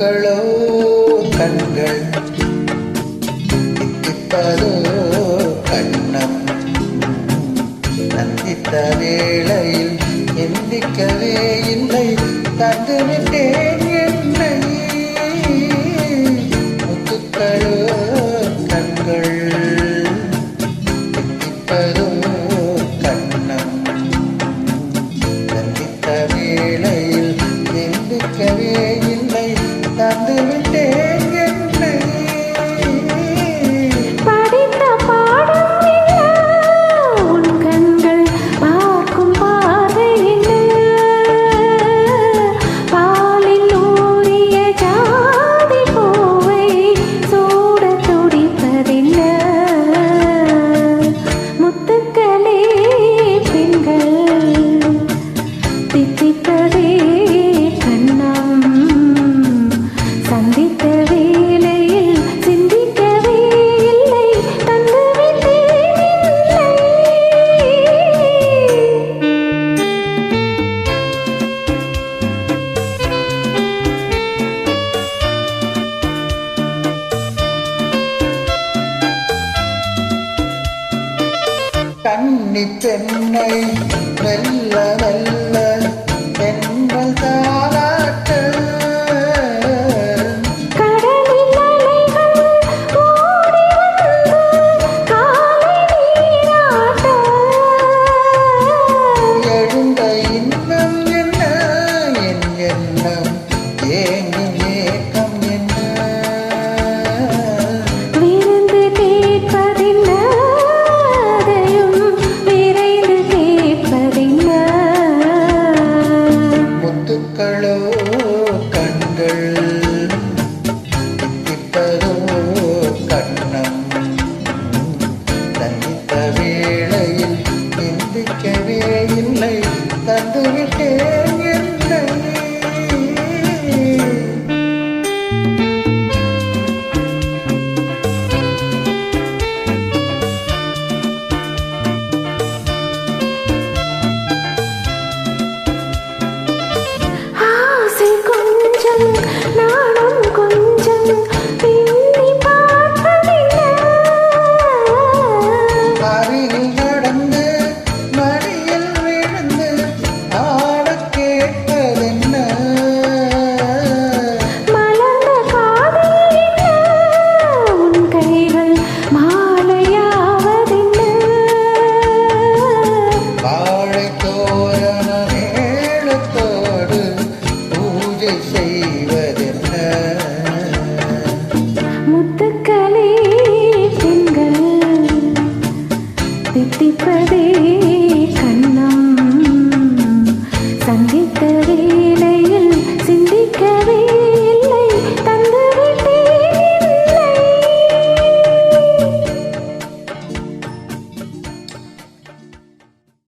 கண்களோ கண்கள். தித்திப்பதோ கண்ணம். நந்தித்த வேளையில் எந்திக்கவே இல்லை. தந்துவிட்டேன். கன்னி பெண்ணை மெல்ல மெல்ல கட்டிப்பதே கண்ணம் சந்தித்ததே